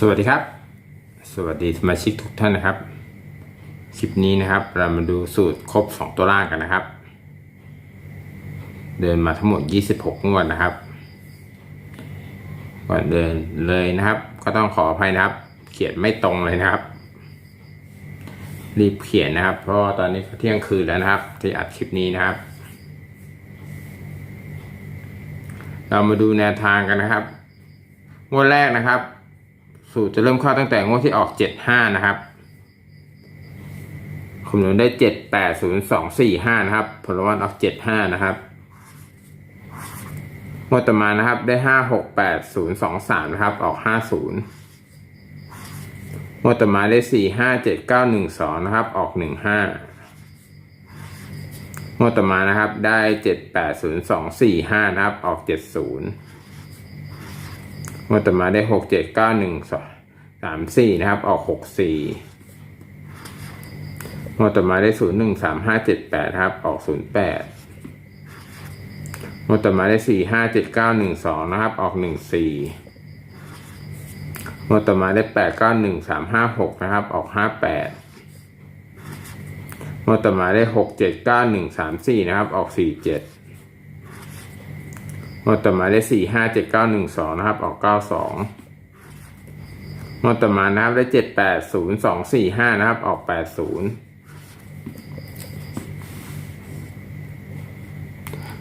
สวัสดีครับ สวัสดีสมาชิกทุกท่านนะครับ คลิปนี้นะครับ เรามาดูสูตรครบ 2 ตัวล่างกันนะครับ เดินมาทั้งหมด 26งวดนะครับ ก่อนเดินเลยนะครับ ก็ต้องขออภัยนะครับ เขียนไม่ตรงเลยนะครับ รีบเขียนนะครับ เพราะตอนนี้เที่ยงคืนแล้วนะครับ ที่อัดคลิปนี้นะครับ เรามาดูแนวทางกันนะครับงวดแรกนะครับ สูตรจะเริ่มเข้าตั้งแต่งวดที่ออกเจ็ดห้านะครับคำนวณได้เจ็ดแปดศูนย์สองสี่ห้านะครับ ผลวันออกเจ็ดห้านะครับงวดต่อมานะครับได้ห้าหกแปดศูนย์สองสามนะครับ ออกห้าศูนย์งวดต่อมาได้สี่ห้าเจ็ดเก้าหนึ่งสองนะครับ ออกหนึ่งห้างวดต่อมานะครับได้เจ็ดแปดศูนย์สองสี่ห้านะครับ ออกเจ็ดศูนย์ งวดต่อมาได้หกเจ็ดเก้าหนึ่งสองสามสี่นะครับ ออกหกสี่งวดต่อมาได้ศูนย์หนึ่งสามห้าเจ็ดแปดครับ ออกศูนย์แปดงวดต่อมาได้สี่ห้าเจ็ดเก้าหนึ่งสองนะครับ ออกหนึ่งสี่งวดต่อมาได้แปดเก้าหนึ่งสามห้าหกนะครับ ออกห้าแปดงวดต่อมาได้หกเจ็ดเก้าหนึ่งสามสี่นะครับ ออกสี่เจ็ด งวดต่อมาได้สี่ห้าเจ็ดเก้าหนึ่งสองนะครับ ออกเก้าสองงวดต่อมานะครับได้เจ็ดแปดศูนย์สองสี่ห้านะครับ ออกแปดศูนย์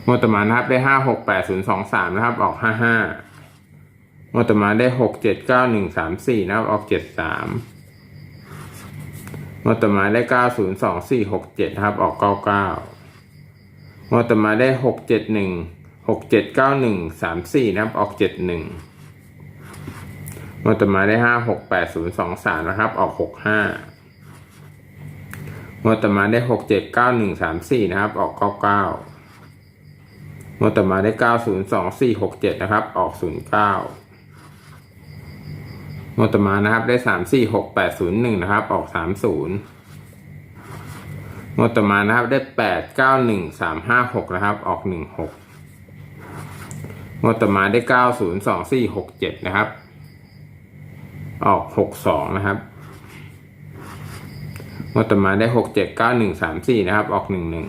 งวดต่อมานะครับได้ห้าหกแปดศูนย์สองสามนะครับ ออกห้าห้างวดต่อมาได้หกเจ็ดเก้าหนึ่งสามสี่นะครับ ออกเจ็ดสามงวดต่อมาได้เก้าศูนย์สองสี่หกเจ็ดนะครับ ออกเก้าเก้างวดต่อมาได้หกเจ็ดหนึ่ง กเจ็ดเก้าหนึ่งสามสี่นะครับ ออกเจ็ดหนึ่งงวดต่อมาได้ห้าหกแปดศูนย์สองสามนะครับ ออกหกห้างวดต่อมาได้หกเจ็ดเก้าหนึ่งสามสี่นะครับ ออกเก้าเก้างวดต่อมาได้เก้าศูนย์สองสี่หกเจ็ดนะครับ ออกศูนย์เก้างวดต่อมานะครับได้สามสี่หกแปดศูนย์หนึ่งนะครับ ออกสามศูนย์งวดต่อมานะครับได้แปดเก้าหนึ่งสามห้าหกนะครับ ออกหนึ่งหก งวดต่อมาได้เก้าศูนย์สองสี่หกเจ็ดนะครับ ออกหกสองนะครับงวดต่อมาได้หกเจ็ดเก้าหนึ่งสามสี่นะครับ ออกหนึ่งหนึ่ง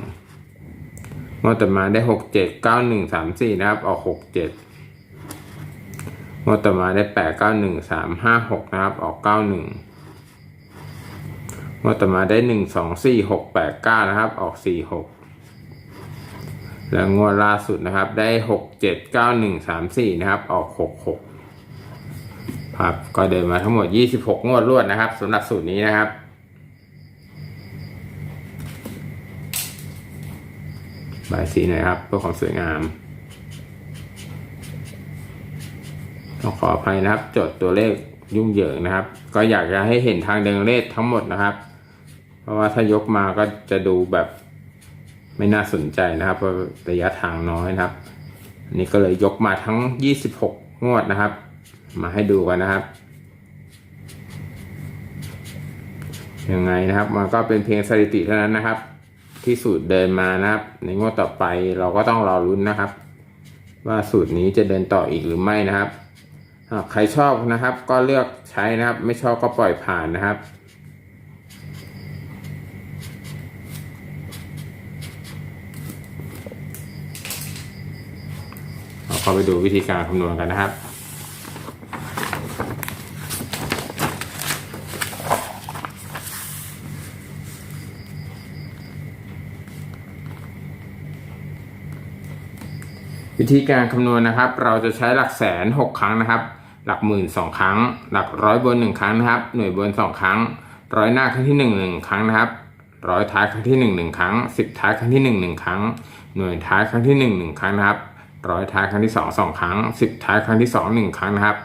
งวดต่อมาได้หกเจ็ดเก้าหนึ่งสามสี่นะครับ ออกหกเจ็ดงวดต่อมาได้แปดเก้าหนึ่งสามห้าหกนะครับ ออกเก้าหนึ่งงวดต่อมาได้หนึ่งสองสี่หกแปดเก้านะครับ ออกสี่หก แล้วงวดล่าสุดนะครับได้หกเจ็ดเก้าหนึ่งสามสี่นะครับ ออกหกหกครับก็เดินมาทั้งหมดยี่สิบหกงวดรวดนะครับสำหรับสูตรนี้นะครับ บายสีหน่อยครับเพื่อความสวยงามต้องขออภัยนะครับ จดตัวเลขยุ่งเหยิงนะครับ ก็อยากจะให้เห็นทางเดินเลขทั้งหมดนะครับ เพราะว่าถ้ายกมาก็จะดูแบบ ไม่น่าสนใจนะครับเพราะระยะทางน้อยนะครับนนี้ก็เลยยกมาทั้ง 26 งวดนะครับ มาให้ดูกันนะครับยังไงนะครับ มันก็เป็นเพียงสถิติเท่านั้นนะครับ ที่สูตรเดินมานะครับ ในงวดต่อไปเราก็ต้องรอรุ้นนะครับ ว่าสูตรนี้จะเดินต่ออีกหรือไม่นะครับใครชอบนะครับ ก็เลือกใช้นะครับ ไม่ชอบก็ปล่อยผ่านนะครับ เข้าไปดูวิธีการคำนวณกันนะครับวิธีการคำนวณนะครับ เราจะใช้หลักแสนหกครั้งนะครับ หลักหมื่นสองครั้ง หลักร้อยบนหนึ่งครั้งนะครับ หน่วยบนสองครั้ง ร้อยหน้าครั้งที่หนึ่งหนึ่งครั้งนะครับ ร้อยท้ายครั้งที่หนึ่งหนึ่งครั้งสิบท้ายครั้งที่หนึ่งหนึ่งครั้ง หน่วยท้ายครั้งที่หนึ่งหนึ่งครั้งนะครับ ร้อยท้ายครั้งที่สองสองครั้งสิบท้ายครั้งที่สองหนึ่งครั้งนะครับ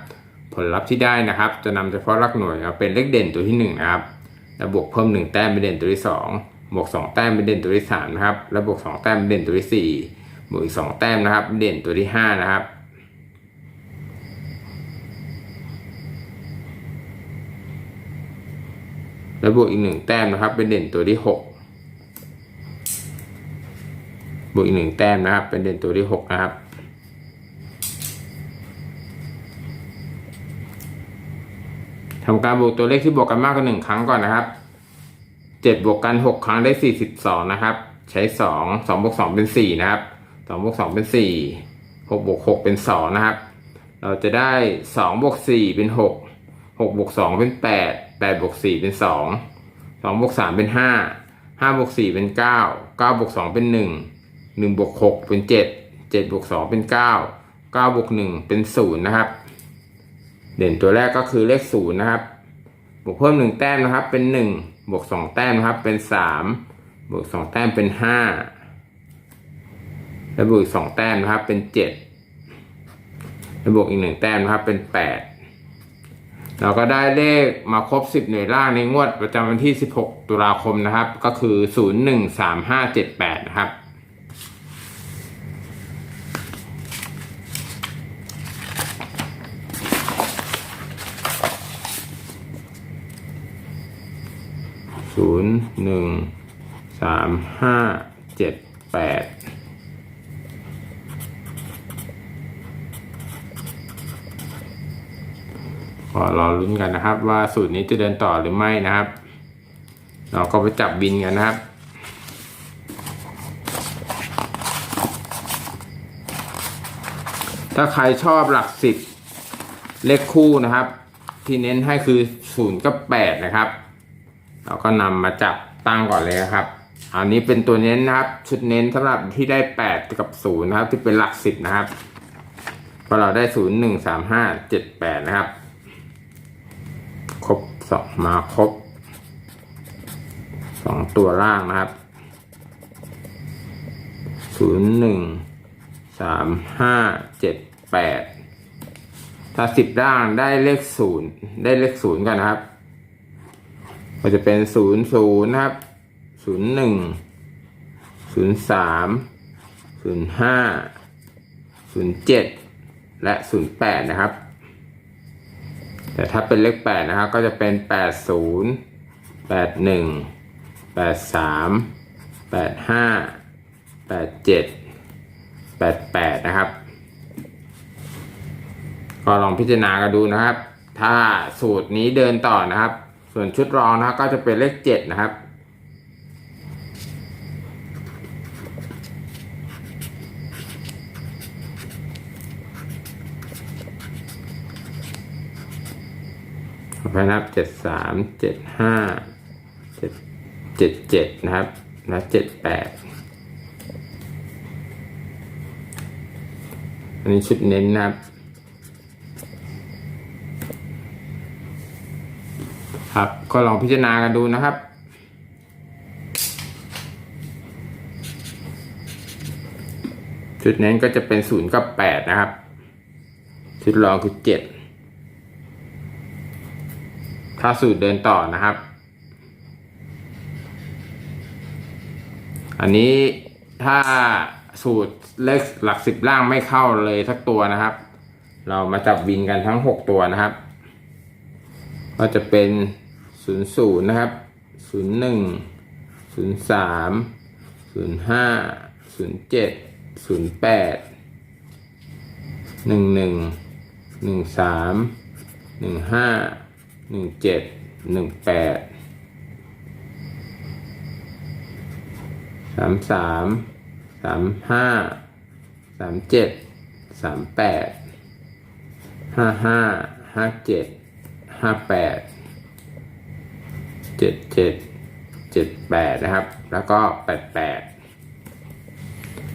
ผลลัพธ์ที่ได้นะครับ จะนำเฉพาะลักหน่วยมาเป็นเลขเด่นตัวที่หนึ่งนะครับ แล้วบวกเพิ่มหนึ่งแต้มเป็นเด่นตัวที่สองบวกสองแต้มเป็นเด่นตัวที่สามนะครับ แล้วบวกสองแต้มเป็นเด่นตัวที่สี่บวกอีกสองแต้มนะครับ เด่นตัวที่ห้านะครับแล้วบวกอีกหนึ่งแต้มนะครับ เป็นเด่นตัวที่หกบวกอีกหนึ่งแต้มนะครับ เป็นเด่นตัวที่หกนะครับ ทำการบวกตัวเลขที่บวกกันมากกว่าหนึ่งครั้งก่อนนะครับเจ็ดบวกกันหกครั้งได้สี่สิบสองนะครับ ใช้สองสองบวกสองเป็นสี่นะครับสองบวกสองเป็นสี่หกบวกหกเป็นสองนะครับ เราจะได้สองบวกสี่เป็นหกหกบวกสองเป็นแปดแปดบวกสี่เป็นสองสองบวกสามเป็นห้าห้าบวกสี่เป็นเก้าเก้าบวกสองเป็นหนึ่งหนึ่งบวกหกเป็นเจ็ดเจ็ดบวกสองเป็นเก้าเก้าบวกหนึ่งเป็นศูนย์นะครับ เด่นตัวแรกก็คือเลขศูนย์นะครับ บวกเพิ่มหนึ่งแต้มนะครับ เป็นหนึ่งบวกสองแต้มนะครับ เป็นสามบวกสองแต้มเป็นห้าแล้วบวกอีกสองแต้มนะครับ เป็นเจ็ดแล้วบวกอีกหนึ่งแต้มนะครับ เป็นแปดเราก็ได้เลขมาครบสิบหน่วยล่างในงวดประจำวันที่สิบหกตุลาคมนะครับ ก็คือศูนย์หนึ่งสามห้าเจ็ดแปดนะครับ ศูนย์หนึ่งสามห้าเจ็ดแปดก็รอลุ้นกันนะครับ ว่าสูตรนี้จะเดินต่อหรือไม่นะครับ เราก็ไปจับบินกันนะครับถ้าใครชอบหลักสิบเลขคู่นะครับ ที่เน้นให้คือศูนย์กับแปดนะครับ เราก็นำมาจับตั้งก่อนเลยครับ อันนี้เป็นตัวเน้นนะครับ ชุดเน้นสำหรับที่ได้แปดกับศูนย์นะครับ ที่เป็นหลักสิบนะครับพอเราได้ศูนย์หนึ่งสามห้าเจ็ดแปดนะครับ ครบสองมาครบสองตัวล่างนะครับศูนย์หนึ่งสามห้าเจ็ดแปดถ้าสิบล่างได้เลขศูนย์ได้เลขศูนย์ก่อนนะครับ ก็จะเป็นศูนย์ศูนย์นะครับศูนย์หนึ่งศูนย์สามศูนย์ห้าศูนย์เจ็ดและศูนย์แปดนะครับ แต่ถ้าเป็นเลขแปดนะครับ ก็จะเป็นแปดศูนย์แปดหนึ่งแปดสามแปดห้าแปดเจ็ดแปดแปดนะครับ ก็ลองพิจารณากันดูนะครับ ถ้าสูตรนี้เดินต่อนะครับ ส่วนชุดรองนะก็จะเป็นเลขเจ็ดนะครับไปนะครับเจ็ดสามเจ็ดห้าเจ็ดเจ็ดเจ็ดนะครับและเจ็ดแปดอันนี้ชุดเน้นนะครับ ครับ ก็ลองพิจารณากันดูนะครับชุดเน้นก็จะเป็นศูนย์กับแปดนะครับ ชุดรองคือเจ็ดถ้าสูตรเดินต่อนะครับ อันนี้ถ้าสูตรเลขหลักสิบล่างไม่เข้าเลยสักตัวนะครับ เรามาจับวินกันทั้งหกตัวนะครับ ก็จะเป็น ศูนย์ศูนย์นะครับศูนย์หนึ่งศูนย์สามศูนย์ห้าศูนย์เจ็ดศูนย์แปดหนึ่งหนึ่งหนึ่งสามหนึ่งห้าหนึ่งเจ็ดหนึ่งแปดสามสามสามห้าสามเจ็ดสามแปดห้าห้าห้าเจ็ดห้าแปด จ็ดเจ็ดเจ็ดแปดนะครับ แล้วก็แปดแปด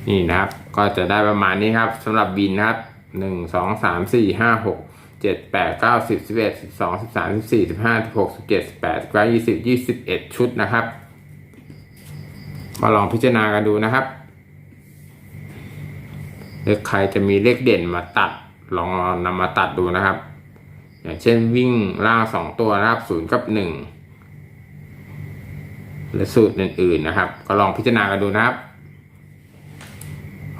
นี่นะครับ ก็จะได้ประมาณนี้ครับสำหรับบินนะครับหนึ่งสองสามสี่ห้าหกเจ็ดแปดเก้าสิบสิบเอ็ดสิบสองสิบสามสิบสี่สิบห้าสิบหกสิบเจ็ดสิบแปดสิบเก้ายี่สิบยี่สิบเอ็ดชุดนะครับ มาลองพิจารณากันดูนะครับเลขใครจะมีเลขเด่นมาตัดลองนำมาตัดดูนะครับ อย่างเช่นวิ่งล่างสองตัวนะครับศูนย์กับหนึ่ง และสูตรอื่นๆนะครับ ก็ลองพิจารณากันดูนะครับ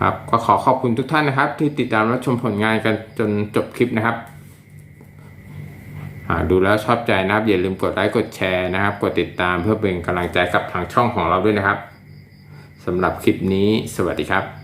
ครับก็ขอขอบคุณทุกท่านนะครับ ที่ติดตามรับชมผลงานกันจนจบคลิปนะครับหากดูแล้วชอบใจนะครับ อย่าลืมกดไลค์กดแชร์นะครับ กดติดตามเพื่อเป็นกำลังใจกับทางช่องของเราด้วยนะครับสำหรับคลิปนี้สวัสดีครับ